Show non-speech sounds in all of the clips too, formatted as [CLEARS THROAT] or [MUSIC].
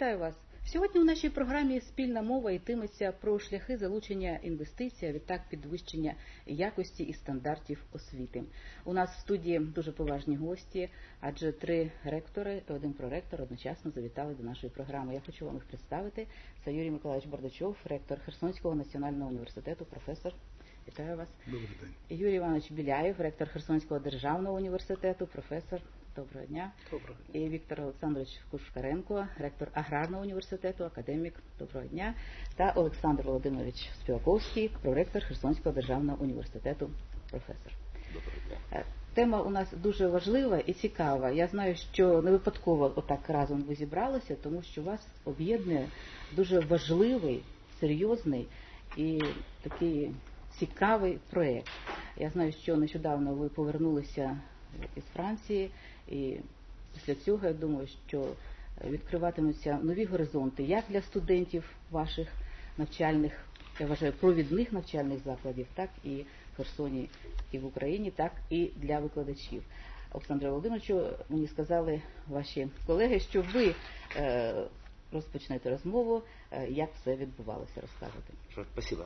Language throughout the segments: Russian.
Вітаю вас. Сьогодні у нашій програмі спільна мова йтиметься про шляхи залучення інвестицій, а відтак підвищення якості і стандартів освіти. У нас в студії дуже поважні гості, адже три ректори один проректор одночасно завітали до нашої програми. Я хочу вам їх представити. Це Юрій Миколаївич Бардачов, ректор Херсонського національного університету, професор. Вітаю вас. Добрий день. Юрій Іванович Біляєв, ректор Херсонського державного університету, професор. Доброго дня. Доброго І Віктор Олександрович Кушкаренко, ректор аграрного університету, академік. Доброго дня. Та Олександр Володимирович Співаковський, проректор Херсонського державного університету, професор. Доброго дня. Е, Тема у нас дуже важлива і цікава. Я знаю, що не випадково отак разом ви зібралися, тому що вас об'єднує дуже важливий, серйозний і такий цікавий проєкт. Я знаю, що нещодавно ви повернулися із Франції, і після цього я думаю, що відкриватимуться нові горизонти як для студентів ваших навчальних, я вважаю, провідних навчальних закладів, так і в Херсоні, і в Україні, так і для викладачів. Олександре Володимировичу, мені сказали ваші колеги, що ви е, розпочнете розмову, е, як все відбувалося, розкажете. Что Спасибо.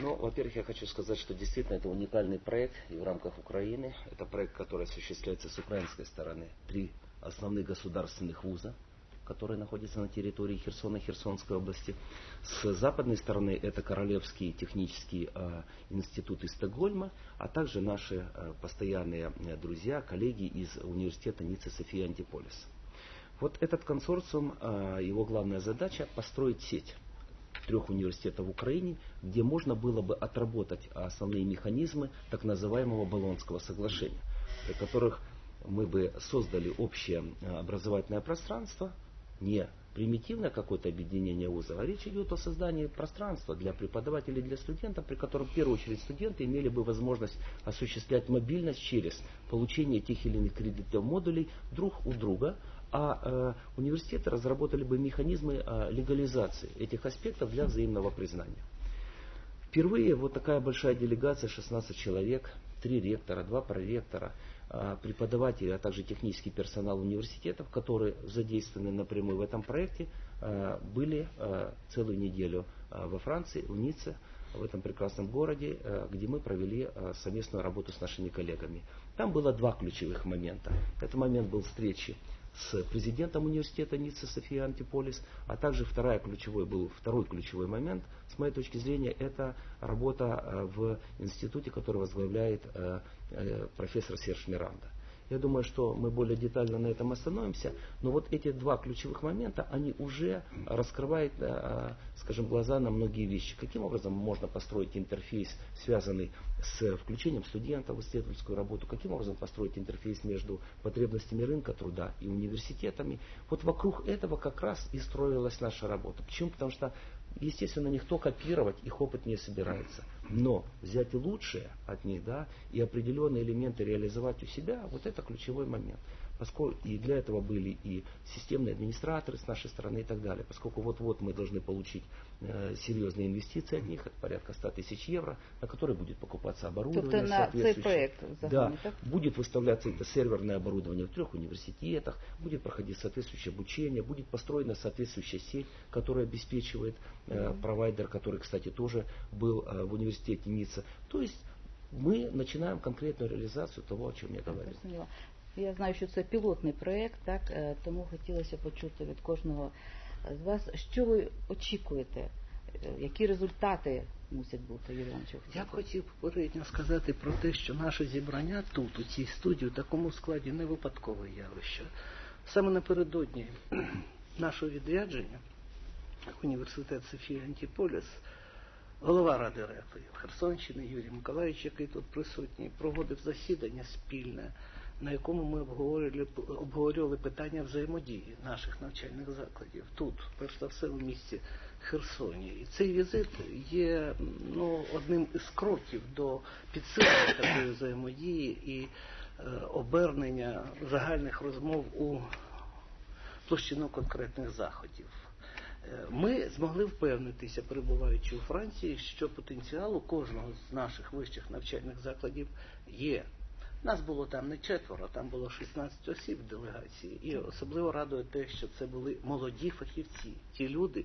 Ну, во-первых, я хочу сказать, что действительно это уникальный проект и в рамках Украины. Это проект, который осуществляется с украинской стороны. Три основных государственных вуза, которые находятся на территории Херсона Херсонской области. С западной стороны это Королевский технический э, институт из Стокгольма, а также наши э, постоянные э, друзья, коллеги из университета Ницца София Антиполис. Вот этот консорциум, э, его главная задача построить сеть трех университетов в Украине, где можно было бы отработать основные механизмы так называемого Болонского соглашения, при которых мы бы создали общее э, образовательное пространство, не примитивное какое-то объединение вузов, а речь идет о создании пространства для преподавателей, для студентов, при котором в первую очередь студенты имели бы возможность осуществлять мобильность через получение тех или иных кредитов модулей друг у друга, а э, университеты разработали бы механизмы э, легализации этих аспектов для взаимного признания. Впервые вот такая большая делегация, 16 человек, три ректора, два проректора, э, преподаватели, а также технический персонал университетов, которые задействованы напрямую в этом проекте, э, были э, целую неделю э, во Франции, в Ницце, в этом прекрасном городе, э, где мы провели э, совместную работу с нашими коллегами. Там было два ключевых момента. Этот момент был встречи с президентом университета Ницца София Антиполис, а также второй ключевой был второй ключевой момент, с моей точки зрения, это работа э, в институте, который возглавляет э, э, профессор Серж Миранда. Я думаю, что мы более детально на этом остановимся, но вот эти два ключевых момента, они уже раскрывают, э, скажем, глаза на многие вещи. Каким образом можно построить интерфейс, связанный с включением студентов в исследовательскую работу, каким образом построить интерфейс между потребностями рынка труда и университетами. Вот вокруг этого как раз и строилась наша работа. Почему? Потому что Естественно, никто копировать их опыт не собирается. Но взять лучшее от них, да, и определенные элементы реализовать у себя, вот это ключевой момент. Поскольку и для этого были и системные администраторы с нашей стороны и так далее. Поскольку вот-вот мы должны получить э, серьезные инвестиции от них, от порядка 100 тысяч евро, на которые будет покупаться оборудование Тобто на цей проект Да, так? будет выставляться это серверное оборудование в трех университетах, будет проходить соответствующее обучение, будет построена соответствующая сеть, которая обеспечивает э, провайдер, который, кстати, тоже был э, в университете Ницца. То есть мы начинаем конкретную реализацию того, о чем я говорил. Я знаю, що це пілотний проєкт, так, е, тому хотілося почути від кожного з вас, що ви очікуєте, е, які результати мусять бути, Юрій Іванович? Я б хотів попередньо сказати про те, що наше зібрання тут, у цій студії, у такому складі не випадкове явище. Саме напередодні [CLEARS THROAT] нашого відрядження університет Софія Антіполіс голова Ради ректорів Херсонщини Юрій Миколаївич, який тут присутній, проводив засідання спільне, на якому ми обговорювали, обговорювали питання взаємодії наших навчальних закладів тут, перш за все, у місті Херсоні. І цей візит є ну, одним із кроків до підсилення такої взаємодії і е, обернення загальних розмов у площину конкретних заходів. Е, Ми змогли впевнитися, перебуваючи у Франції, що потенціал у кожного з наших вищих навчальних закладів є. Нас було там не четверо, там було 16 осіб в делегації. І особливо радує те, що це були молоді фахівці, ті люди,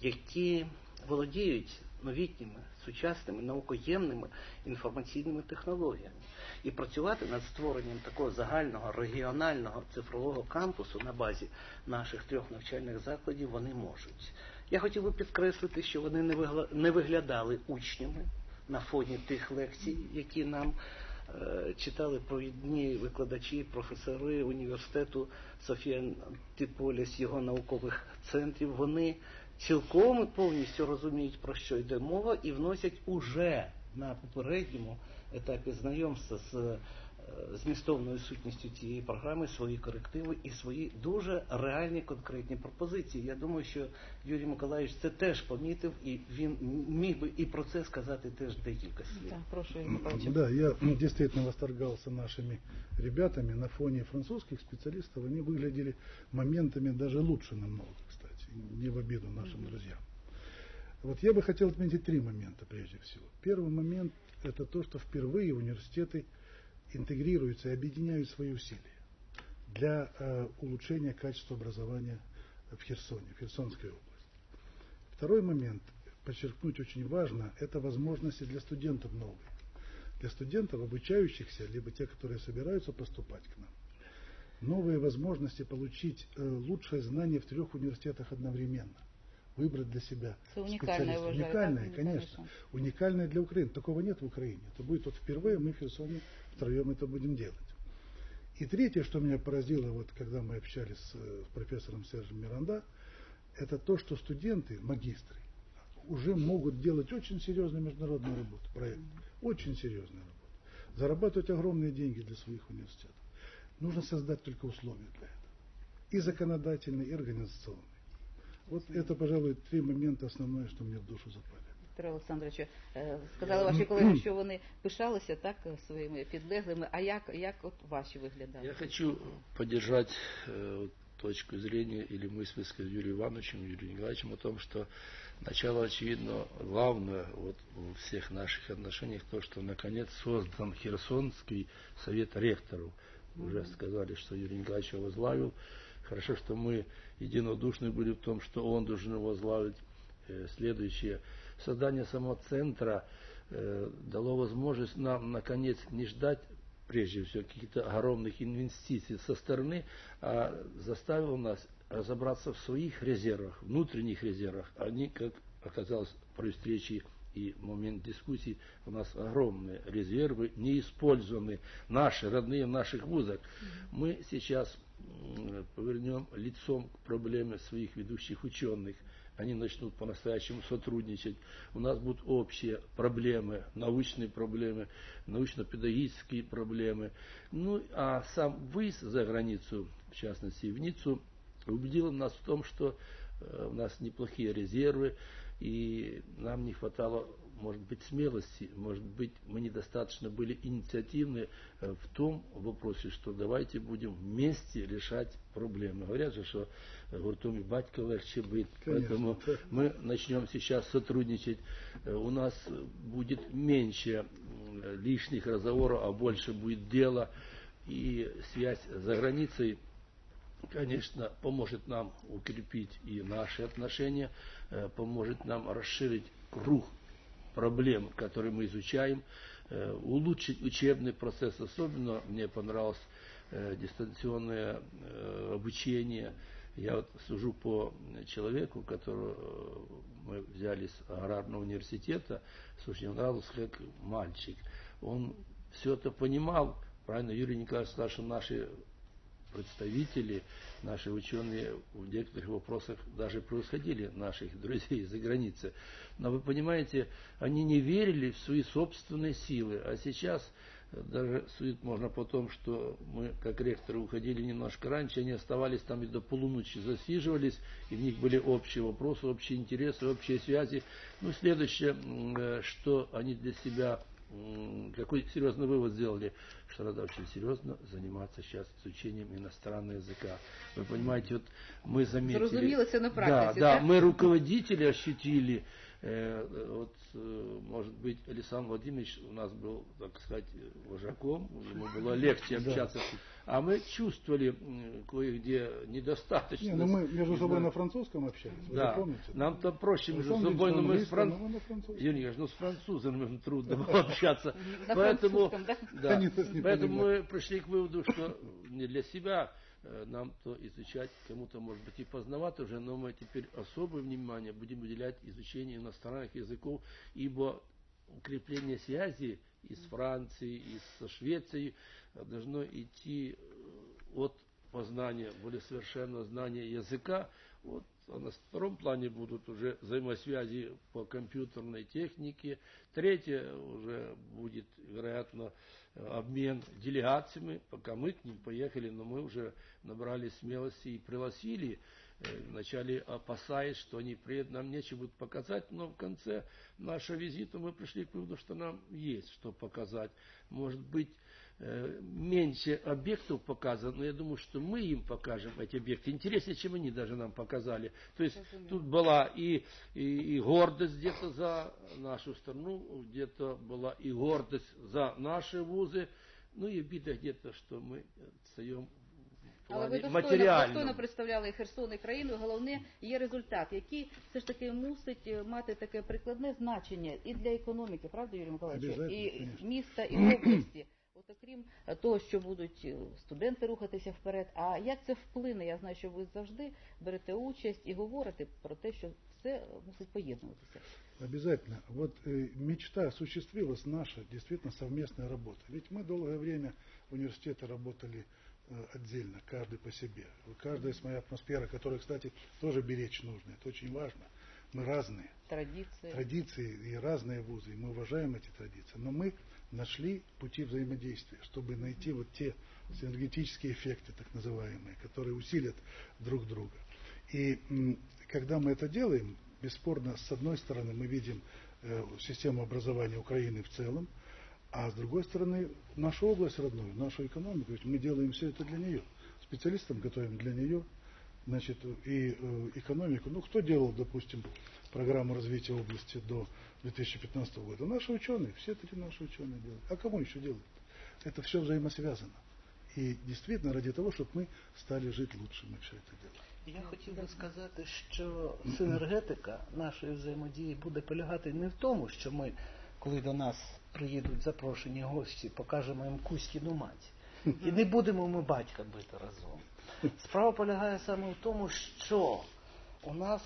які володіють новітніми, сучасними, наукоємними інформаційними технологіями. І працювати над створенням такого загального регіонального цифрового кампусу на базі наших трьох навчальних закладів вони можуть. Я хотів би підкреслити, що вони не виглядали учнями на фоні тих лекцій, які нам читали провідні викладачі, професори університету Софія з його наукових центрів. Вони цілком повністю розуміють, про що йде мова, і вносять уже на попередньому етапі знайомства з змістовною сутністю цієї програми свої корективи і свої дуже реальні конкретні пропозиції. Я думаю, що Юрій Миколаївич це теж помітив, і він міг би і про це сказати теж декілька слів. Да, прошу, Юрий Да, я действительно восторгался нашими ребятами на фоне французских специалистов. Они выглядели моментами даже лучше намного, кстати, не в обиду нашим друзьям. Вот я бы хотел отметить три момента прежде всего. Первый момент – это то, что впервые университеты интегрируются и объединяют свои усилия для э, улучшения качества образования в Херсоне, в Херсонской области. Второй момент, подчеркнуть очень важно, это возможности для студентов новые. Для студентов, обучающихся, либо тех, которые собираются поступать к нам. Новые возможности получить э, лучшее знание в трех университетах одновременно. Выбрать для себя Это уникальное, уникальное, конечно. конечно. Уникальное для Украины. Такого нет в Украине. Это будет вот впервые мы в Херсоне втроем это будем делать. И третье, что меня поразило, вот когда мы общались с, с профессором Сержем Миранда, это то, что студенты, магистры, уже могут делать очень серьезную международную работу, проект. Очень серьезную работу. Зарабатывать огромные деньги для своих университетов. Нужно создать только условия для этого. И законодательные, и организационные. Вот это, пожалуй, три момента основное, что мне в душу запали. Вікторе Олександровичу, сказали ваші колеги, що вони пишалися так своїми підлеглими. А як, як от ваші виглядали? Я хочу поддержать э, точку зрения или мысль высказать Юрию Ивановичем, Юрию Николаевичем о том, что начало, очевидно, главное вот в всех наших отношениях то, что наконец создан Херсонский совет ректоров. Уже сказали, что Юрий Николаевич его возглавил. Хорошо, что мы единодушны были в том, что он должен возглавить э, следующее создание самого центра э, дало возможность нам, наконец, не ждать прежде всего каких-то огромных инвестиций со стороны, а заставило нас разобраться в своих резервах, внутренних резервах. Они, как оказалось при встрече и момент дискуссий, у нас огромные резервы, не использованы наши, родные в наших вузах. Мы сейчас повернем лицом к проблеме своих ведущих ученых – они начнут по-настоящему сотрудничать. У нас будут общие проблемы, научные проблемы, научно-педагогические проблемы. Ну, а сам выезд за границу, в частности в Ниццу, убедил нас в том, что э, у нас неплохие резервы, и нам не хватало может быть, смелости, может быть, мы недостаточно были инициативны э, в том вопросе, что давайте будем вместе решать проблемы. Говорят же, что гуртом и батька легче быть, поэтому мы начнем сейчас сотрудничать. Э, у нас будет меньше лишних разговоров, а больше будет дела. И связь за границей конечно, поможет нам укрепить и наши отношения, э, поможет нам расширить круг проблем, которые мы изучаем, э, улучшить учебный процесс. Особенно мне понравилось э, дистанционное э, обучение. Я вот сужу по человеку, которого мы взяли с аграрного университета, слушай, он нравился как мальчик. Он все это понимал, правильно Юрий Николаевич что наши представители, наши ученые в некоторых вопросах даже превосходили наших друзей за границей. Но вы понимаете, они не верили в свои собственные силы, а сейчас даже судить можно по том, что мы, как ректоры, уходили немножко раньше, они оставались там и до полуночи засиживались, и в них были общие вопросы, общие интересы, общие связи. Ну, следующее, э, что они для себя какой серьезный вывод сделали, что надо очень серьезно заниматься сейчас изучением иностранного языка. Вы понимаете, вот мы заметили... Зрозуміло це на практиці, да, так? да, мы руководители ощутили вот, э, может быть, Александр Владимирович у нас был, так сказать, вожаком, ему было легче общаться. А мы чувствовали кое-где недостаточно. Не, ну мы между собой на французском общались, вы Да, же помните? нам там проще между собой, но мы с, а французском. Юрий ну с французами трудно было [LAUGHS] общаться. На Поэтому, да? да, мы пришли к выводу, что не для себя э, нам то изучать кому-то может быть и поздновато уже, но мы теперь особое внимание будем уделять изучению иностранных языков, ибо укрепление связи и с Францией, и со Швецией э, должно идти э, от познания, более совершенного знания языка. Вот, а на втором плане будут уже взаимосвязи по компьютерной технике. Третье уже будет, вероятно, обмен делегациями. Пока мы к ним поехали, но мы уже набрали смелости и пригласили э, вначале опасаясь, что они приедут, нам нечего будет показать, но в конце нашего визита мы пришли к выводу, что нам есть что показать. Может быть, меньше объектов показано, но я думаю, что мы им покажем эти объекты интереснее, чем они даже нам показали. То есть тут была и, и, и гордость где-то за нашу страну, где-то была и гордость за наши вузы, ну и обида где-то, что мы отстаем в Але ви плане достойно, матеріальному. достойно представляли і Херсон, і країну. Головне є результат, який все ж таки мусить е, мати таке прикладне значення і для економіки, правда, Юрій Миколаївич? Обязательно, І конечно. міста, і області. От окрім е, того, що будуть е, студенти рухатися вперед. А як це вплине? Я знаю, що ви завжди берете участь і говорите про те, що все мусить поєднуватися. Обязательно. Вот э, мечта осуществилась наша действительно совместная работа. Ведь мы долгое время в университете работали э, отдельно, каждый по себе. Каждая своя атмосфера, которую, кстати, тоже беречь нужно. Это очень важно. Мы разные. Традиції. Традиции и разные вузы, и мы уважаем эти традиции. Но мы нашли пути взаимодействия, чтобы найти вот те синергетические эффекты, так называемые, которые усилят друг друга. И когда мы это делаем, бесспорно, с одной стороны, мы видим э, систему образования Украины в целом, а с другой стороны, нашу область родную, нашу экономику, ведь мы делаем все это для нее. Специалистам готовим для нее, значит, и э, экономику. Ну, кто делал, допустим, программу развития области до 2015 года? Наши ученые, все три наши ученые делают. А кому еще делать? Это все взаимосвязано. И действительно, ради того, чтобы мы стали жить лучше, мы все это делаем. Я хотів би сказати, що синергетика нашої взаємодії буде полягати не в тому, що ми, коли до нас приїдуть запрошені гості, покажемо їм Кузькіну мать. І не будемо ми батька бити разом. Справа полягає саме в тому, що у нас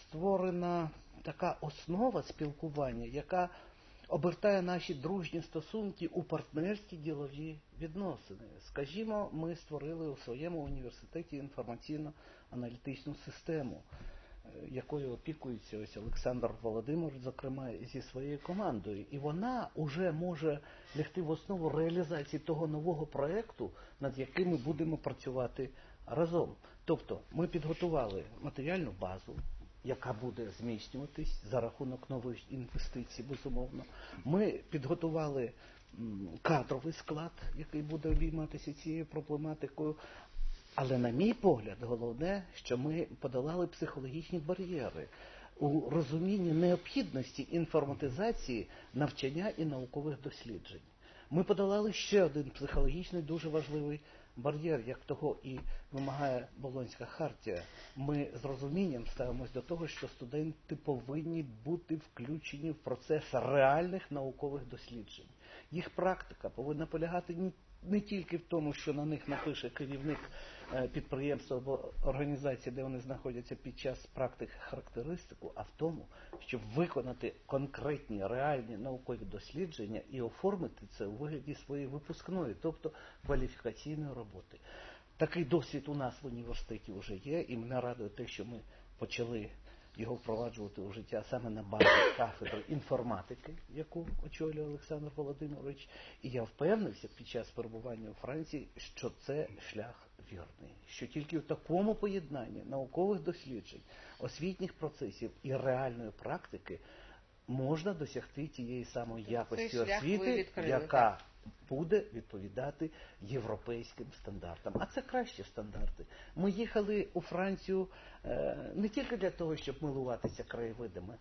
створена така основа спілкування, яка обертає наші дружні стосунки у партнерські ділові відносини. Скажімо, ми створили у своєму університеті інформаційно-аналітичну систему, е, якою опікується ось Олександр Володимирович, зокрема, зі своєю командою. І вона вже може лягти в основу реалізації того нового проєкту, над яким ми будемо працювати разом. Тобто ми підготували матеріальну базу, яка буде зміцнюватись за рахунок нових інвестицій, безумовно. Ми підготували кадровий склад, який буде обійматися цією проблематикою. Але, на мій погляд, головне, що ми подолали психологічні бар'єри у розумінні необхідності інформатизації навчання і наукових досліджень. Ми подолали ще один психологічний дуже важливий бар'єр, як того і вимагає Болонська хартія. Ми з розумінням ставимось до того, що студенти повинні бути включені в процес реальних наукових досліджень. Їх практика повинна полягати не тільки в тому, що на них напише керівник е, підприємства або організації, де вони знаходяться під час практики характеристику, а в тому, щоб виконати конкретні реальні наукові дослідження і оформити це у вигляді своєї випускної, тобто кваліфікаційної роботи. Такий досвід у нас в університеті вже є, і мене радує те, що ми почали його впроваджувати у життя саме на базі кафедри інформатики, яку очолює Олександр Володимирович. І я впевнився під час перебування у Франції, що це шлях вірний, що тільки в такому поєднанні наукових досліджень, освітніх процесів і реальної практики можна досягти тієї самої якості освіти, яка. буде відповідати європейським стандартам. А це кращі стандарти. Ми їхали у Францію е, не тільки для того, щоб милуватися краєвидами,